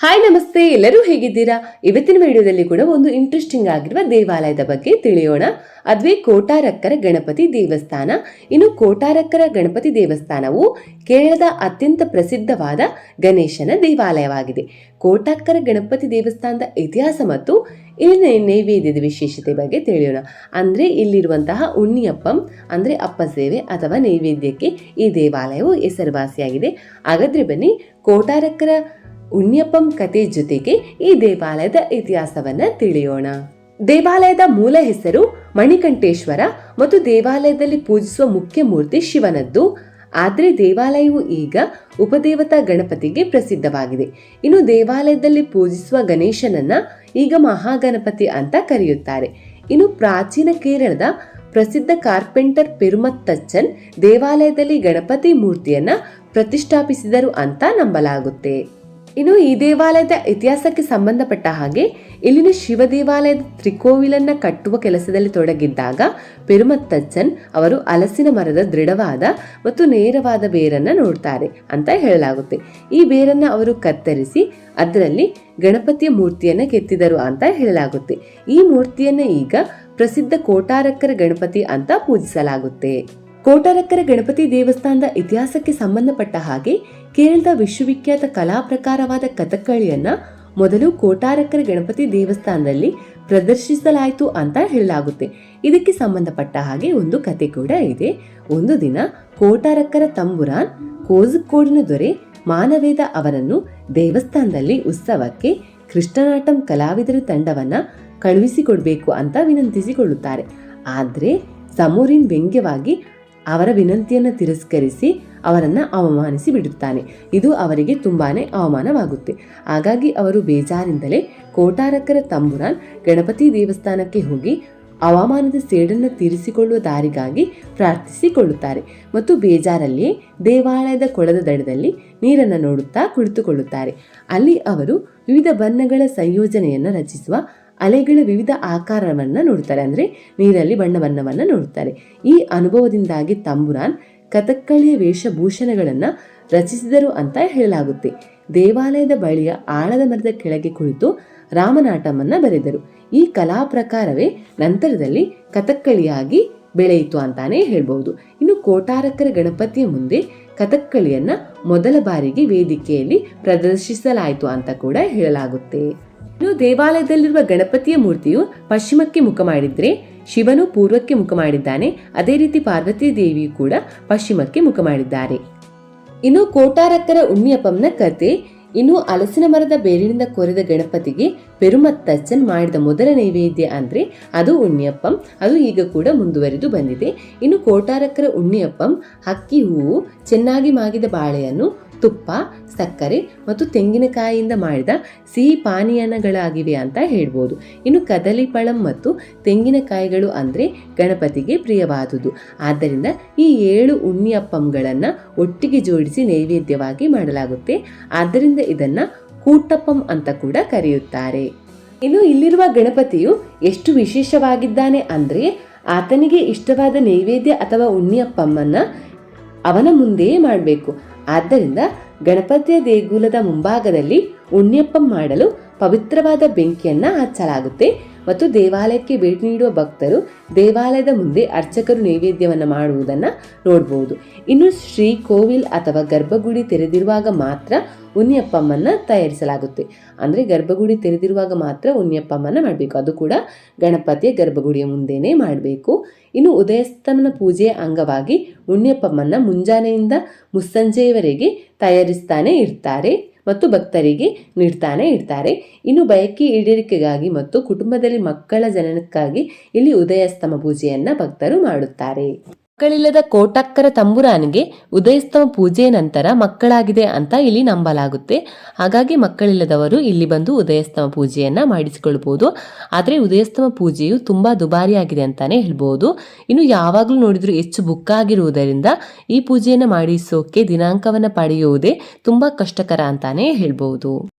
Hi ನಮಸ್ತೆ, ಎಲ್ಲರೂ ಹೇಗಿದ್ದೀರಾ? ಇವತ್ತಿನ ವಿಡಿಯೋದಲ್ಲಿ ಕೂಡ ಒಂದು ಇಂಟ್ರೆಸ್ಟಿಂಗ್ ಆಗಿರುವ ದೇವಾಲಯದ ಬಗ್ಗೆ ತಿಳಿಯೋಣ. ಅದುವೇ ಕೋಟಾರಕ್ಕರ ಗಣಪತಿ ದೇವಸ್ಥಾನ. ಇನ್ನು ಕೋಟಾರಕ್ಕರ ಗಣಪತಿ ದೇವಸ್ಥಾನವು ಕೇರಳದ ಅತ್ಯಂತ ಪ್ರಸಿದ್ಧವಾದ ಗಣೇಶನ ದೇವಾಲಯವಾಗಿದೆ. ಕೋಟಾಕ್ಕರ ಗಣಪತಿ ದೇವಸ್ಥಾನದ ಇತಿಹಾಸ ಮತ್ತು ಇಲ್ಲಿನ ನೈವೇದ್ಯದ ವಿಶೇಷತೆ ಬಗ್ಗೆ ತಿಳಿಯೋಣ. ಅಂದ್ರೆ ಇಲ್ಲಿರುವಂತಹ ಉಣ್ಣಿಯಪ್ಪಂ, ಅಂದ್ರೆ ಅಪ್ಪ ಸೇವೆ ಅಥವಾ ನೈವೇದ್ಯಕ್ಕೆ ಈ ದೇವಾಲಯವು ಹೆಸರುವಾಸಿಯಾಗಿದೆ. ಹಾಗಾದ್ರೆ ಬನ್ನಿ, ಕೋಟಾರಕ್ಕರ ಉಣ್ಣಿಯಪ್ಪಂ ಕತೆ ಜೊತೆಗೆ ಈ ದೇವಾಲಯದ ಇತಿಹಾಸವನ್ನ ತಿಳಿಯೋಣ. ದೇವಾಲಯದ ಮೂಲ ಹೆಸರು ಮಣಿಕಂಠೇಶ್ವರ ಮತ್ತು ದೇವಾಲಯದಲ್ಲಿ ಪೂಜಿಸುವ ಮುಖ್ಯ ಮೂರ್ತಿ ಶಿವನದ್ದು. ಆದರೆ ದೇವಾಲಯವು ಈಗ ಉಪದೇವತಾ ಗಣಪತಿಗೆ ಪ್ರಸಿದ್ಧವಾಗಿದೆ. ಇನ್ನು ದೇವಾಲಯದಲ್ಲಿ ಪೂಜಿಸುವ ಗಣೇಶನನ್ನ ಈಗ ಮಹಾಗಣಪತಿ ಅಂತ ಕರೆಯುತ್ತಾರೆ. ಇನ್ನು ಪ್ರಾಚೀನ ಕೇರಳದ ಪ್ರಸಿದ್ಧ ಕಾರ್ಪೆಂಟರ್ ಪೆರುಮತ್ತಚ್ಚನ್ ದೇವಾಲಯದಲ್ಲಿ ಗಣಪತಿ ಮೂರ್ತಿಯನ್ನ ಪ್ರತಿಷ್ಠಾಪಿಸಿದರು ಅಂತ ನಂಬಲಾಗುತ್ತೆ. ಇನ್ನು ಈ ದೇವಾಲಯದ ಇತಿಹಾಸಕ್ಕೆ ಸಂಬಂಧಪಟ್ಟ ಹಾಗೆ ಇಲ್ಲಿನ ಶಿವ ದೇವಾಲಯದ ತ್ರಿಕೋವಿಲನ್ನ ಕಟ್ಟುವ ಕೆಲಸದಲ್ಲಿ ತೊಡಗಿದ್ದಾಗ ಪೆರುಮತ್ತಜ್ಜನ್ ಅವರು ಹಲಸಿನ ಮರದ ದೃಢವಾದ ಮತ್ತು ನೇರವಾದ ಬೇರನ್ನ ನೋಡ್ತಾರೆ ಅಂತ ಹೇಳಲಾಗುತ್ತೆ. ಈ ಬೇರನ್ನ ಅವರು ಕತ್ತರಿಸಿ ಅದರಲ್ಲಿ ಗಣಪತಿಯ ಮೂರ್ತಿಯನ್ನ ಕೆತ್ತಿದರು ಅಂತ ಹೇಳಲಾಗುತ್ತೆ. ಈ ಮೂರ್ತಿಯನ್ನ ಈಗ ಪ್ರಸಿದ್ಧ ಕೋಟಾರಕ್ಕರ ಗಣಪತಿ ಅಂತ ಪೂಜಿಸಲಾಗುತ್ತೆ. ಕೋಟಾರಕ್ಕರ ಗಣಪತಿ ದೇವಸ್ಥಾನದ ಇತಿಹಾಸಕ್ಕೆ ಸಂಬಂಧಪಟ್ಟ ಹಾಗೆ ಕೇರಳದ ವಿಶ್ವವಿಖ್ಯಾತ ಕಲಾ ಪ್ರಕಾರವಾದ ಕಥಕ್ಕಳಿಯನ್ನ ಮೊದಲು ಕೋಟಾರಕ್ಕರ ಗಣಪತಿ ದೇವಸ್ಥಾನದಲ್ಲಿ ಪ್ರದರ್ಶಿಸಲಾಯಿತು ಅಂತ ಹೇಳಲಾಗುತ್ತೆ. ಇದಕ್ಕೆ ಸಂಬಂಧಪಟ್ಟ ಹಾಗೆ ಒಂದು ಕತೆ ಕೂಡ ಇದೆ. ಒಂದು ದಿನ ಕೋಟಾರಕ್ಕರ ತಂಬುರಾನ್ ಕೋಜಿಕೋಡಿನ ದೊರೆ ಮಾನವೇದ ಅವರನ್ನು ದೇವಸ್ಥಾನದಲ್ಲಿ ಉತ್ಸವಕ್ಕೆ ಕೃಷ್ಣನಾಟಂ ಕಲಾವಿದರ ತಂಡವನ್ನ ಕಳುಹಿಸಿಕೊಡ್ಬೇಕು ಅಂತ ವಿನಂತಿಸಿಕೊಳ್ಳುತ್ತಾರೆ. ಆದರೆ ಸಮೂರಿನ್ ವ್ಯಂಗ್ಯವಾಗಿ ಅವರ ವಿನಂತಿಯನ್ನು ತಿರಸ್ಕರಿಸಿ ಅವರನ್ನು ಅವಮಾನಿಸಿ ಬಿಡುತ್ತಾನೆ. ಇದು ಅವರಿಗೆ ತುಂಬಾ ಅವಮಾನವಾಗುತ್ತೆ. ಹಾಗಾಗಿ ಅವರು ಬೇಜಾರಿಂದಲೇ ಕೋಟಾರಕ್ಕರ ತಂಬುರಾನ್ ಗಣಪತಿ ದೇವಸ್ಥಾನಕ್ಕೆ ಹೋಗಿ ಅವಮಾನದ ಸೇಡನ್ನು ತೀರಿಸಿಕೊಳ್ಳುವ ದಾರಿಗಾಗಿ ಪ್ರಾರ್ಥಿಸಿಕೊಳ್ಳುತ್ತಾರೆ ಮತ್ತು ಬೇಜಾರಲ್ಲಿಯೇ ದೇವಾಲಯದ ಕೊಳದ ದಡದಲ್ಲಿ ನೀರನ್ನು ನೋಡುತ್ತಾ ಕುಳಿತುಕೊಳ್ಳುತ್ತಾರೆ. ಅಲ್ಲಿ ಅವರು ವಿವಿಧ ಬಣ್ಣಗಳ ಸಂಯೋಜನೆಯನ್ನು ರಚಿಸುವ ಅಲೆಗಳ ವಿವಿಧ ಆಕಾರವನ್ನು ನೋಡುತ್ತಾರೆ ಅಂದರೆ ನೀರಲ್ಲಿ ಬಣ್ಣ ಬಣ್ಣವನ್ನು ನೋಡುತ್ತಾರೆ ಈ ಅನುಭವದಿಂದಾಗಿ ತಂಬುರಾನ್ ಕಥಕ್ಕಳಿಯ ವೇಷಭೂಷಣಗಳನ್ನು ರಚಿಸಿದರು ಅಂತ ಹೇಳಲಾಗುತ್ತೆ. ದೇವಾಲಯದ ಬಳಿಯ ಆಳದ ಮರದ ಕೆಳಗೆ ಕುಳಿತು ರಾಮನಾಟಮನ್ನ ಬರೆದರು. ಈ ಕಲಾ ಪ್ರಕಾರವೇ ನಂತರದಲ್ಲಿ ಕಥಕ್ಕಳಿಯಾಗಿ ಬೆಳೆಯಿತು ಅಂತಾನೆ ಹೇಳ್ಬೋದು ಇನ್ನು ಕೋಟಾರಕ್ಕರ ಗಣಪತಿಯ ಮುಂದೆ ಕಥಕ್ಕಳಿಯನ್ನು ಮೊದಲ ಬಾರಿಗೆ ವೇದಿಕೆಯಲ್ಲಿ ಪ್ರದರ್ಶಿಸಲಾಯಿತು ಅಂತ ಕೂಡ ಹೇಳಲಾಗುತ್ತೆ. ಇನ್ನು ದೇವಾಲಯದಲ್ಲಿರುವ ಗಣಪತಿಯ ಮೂರ್ತಿಯು ಪಶ್ಚಿಮಕ್ಕೆ ಮುಖ ಮಾಡಿದ್ರೆ ಶಿವನು ಪೂರ್ವಕ್ಕೆ ಮುಖ ಮಾಡಿದ್ದಾನೆ. ಅದೇ ರೀತಿ ಪಾರ್ವತಿ ದೇವಿಯು ಕೂಡ ಪಶ್ಚಿಮಕ್ಕೆ ಮುಖ ಮಾಡಿದ್ದಾರೆ. ಇನ್ನು ಕೋಟಾರಕ್ಕರ ಉಣ್ಣಿಯಪ್ಪಂನ ಕತೆ. ಇನ್ನು ಹಲಸಿನ ಮರದ ಬೇರಿನಿಂದ ಕೊರೆದ ಗಣಪತಿಗೆ ಪೆರುಮತ್ತಚ್ಚನ್ ಮಾಡಿದ ಮೊದಲ ನೈವೇದ್ಯ ಅಂದ್ರೆ ಅದು ಉಣ್ಣಿಯಪ್ಪಂ. ಅದು ಈಗ ಕೂಡ ಮುಂದುವರಿದು ಬಂದಿದೆ. ಇನ್ನು ಕೋಟಾರಕ್ಕರ ಉಣ್ಣಿಯಪ್ಪಂ ಹಕ್ಕಿ ಹೂವು, ಚೆನ್ನಾಗಿ ಮಾಗಿದ ಬಾಳೆಯನ್ನು ತುಪ್ಪ, ಸಕ್ಕರೆ ಮತ್ತು ತೆಂಗಿನಕಾಯಿಯಿಂದ ಮಾಡಿದ ಸಿಹಿ ಪಾನೀಯನಗಳಾಗಿವೆ ಅಂತ ಹೇಳ್ಬೋದು. ಇನ್ನು ಕದಲಿ ಪಳಂ ಮತ್ತು ತೆಂಗಿನಕಾಯಿಗಳು ಅಂದರೆ ಗಣಪತಿಗೆ ಪ್ರಿಯವಾದುದು ಆದ್ದರಿಂದ ಈ ಏಳು ಉಣ್ಣಿಯಪ್ಪಂಗಳನ್ನು ಒಟ್ಟಿಗೆ ಜೋಡಿಸಿ ನೈವೇದ್ಯವಾಗಿ ಮಾಡಲಾಗುತ್ತೆ. ಆದ್ದರಿಂದ ಇದನ್ನು ಕೂಟಪ್ಪಂ ಅಂತ ಕೂಡ ಕರೆಯುತ್ತಾರೆ. ಇನ್ನು ಇಲ್ಲಿರುವ ಗಣಪತಿಯು ಎಷ್ಟು ವಿಶೇಷವಾಗಿದ್ದಾನೆ ಅಂದರೆ ಆತನಿಗೆ ಇಷ್ಟವಾದ ನೈವೇದ್ಯ ಅಥವಾ ಉಣ್ಣಿಯಪ್ಪಮ್ಮನ್ನು ಅವನ ಮುಂದೆಯೇ ಮಾಡಬೇಕು. ಆದ್ದರಿಂದ ಗಣಪತಿಯ ದೇಗುಲದ ಮುಂಭಾಗದಲ್ಲಿ ಉಣ್ಣಿಯಪ್ಪಂ ಮಾಡಲು ಪವಿತ್ರವಾದ ಬೆಂಕಿಯನ್ನ ಹಚ್ಚಲಾಗುತ್ತೆ ಮತ್ತು ದೇವಾಲಯಕ್ಕೆ ಭೇಟಿ ನೀಡುವ ಭಕ್ತರು ದೇವಾಲಯದ ಮುಂದೆ ಅರ್ಚಕರು ನೈವೇದ್ಯವನ್ನು ಮಾಡುವುದನ್ನು ನೋಡಬಹುದು ಇನ್ನು ಶ್ರೀ ಕೋವಿಲ್ ಅಥವಾ ಗರ್ಭಗುಡಿ ತೆರೆದಿರುವಾಗ ಮಾತ್ರ ಉನ್ನಿಯಪ್ಪಮ್ಮನ್ನು ತಯಾರಿಸಲಾಗುತ್ತೆ. ಅಂದರೆ ಗರ್ಭಗುಡಿ ತೆರೆದಿರುವಾಗ ಮಾತ್ರ ಉನ್ನಿಯಪ್ಪಮ್ಮನ ಮಾಡಬೇಕು. ಅದು ಕೂಡ ಗಣಪತಿಯ ಗರ್ಭಗುಡಿಯ ಮುಂದೆನೇ ಮಾಡಬೇಕು. ಇನ್ನು ಉದಯಸ್ತಮನ ಪೂಜೆಯ ಅಂಗವಾಗಿ ಉಣ್ಣಿಯಪ್ಪಮ್ಮನ್ನು ಮುಂಜಾನೆಯಿಂದ ಮುಸ್ಸಂಜೆಯವರೆಗೆ ತಯಾರಿಸ್ತಾನೆ ಇರ್ತಾರೆ. ಮತ್ತು ಭಕ್ತರಿಗೆ ನೀಡ್ತಾನೆ ಇರ್ತಾರೆ. ಇನ್ನು ಬಯಕೆ ಈಡೇರಿಕೆಗಾಗಿ ಮತ್ತು ಕುಟುಂಬದಲ್ಲಿ ಮಕ್ಕಳ ಜನನಕ್ಕಾಗಿ ಇಲ್ಲಿ ಉದಯಸ್ತಮ ಪೂಜೆಯನ್ನು ಭಕ್ತರು ಮಾಡುತ್ತಾರೆ. ಮಕ್ಕಳಿಲ್ಲದ ಕೋಟಕ್ಕರ ತಂಬುರಾನಿಗೆ ಉದಯಸ್ತಮ ಪೂಜೆಯ ನಂತರ ಮಕ್ಕಳಾಗಿದೆ ಅಂತ ಇಲ್ಲಿ ನಂಬಲಾಗುತ್ತೆ. ಹಾಗಾಗಿ ಮಕ್ಕಳಿಲ್ಲದವರು ಇಲ್ಲಿ ಬಂದು ಉದಯಸ್ತಮ ಪೂಜೆಯನ್ನ ಮಾಡಿಸಿಕೊಳ್ಬಹುದು ಆದರೆ ಉದಯಸ್ತಮ ಪೂಜೆಯು ತುಂಬಾ ದುಬಾರಿಯಾಗಿದೆ ಅಂತಾನೆ ಹೇಳ್ಬೋದು. ಇನ್ನು ಯಾವಾಗಲೂ ನೋಡಿದ್ರು ಹೆಚ್ಚು ಬುಕ್ ಆಗಿರುವುದರಿಂದ ಈ ಪೂಜೆಯನ್ನು ಮಾಡಿಸೋಕೆ ದಿನಾಂಕವನ್ನು ಪಡೆಯುವುದೇ ತುಂಬಾ ಕಷ್ಟಕರ ಅಂತಾನೆ ಹೇಳ್ಬಹುದು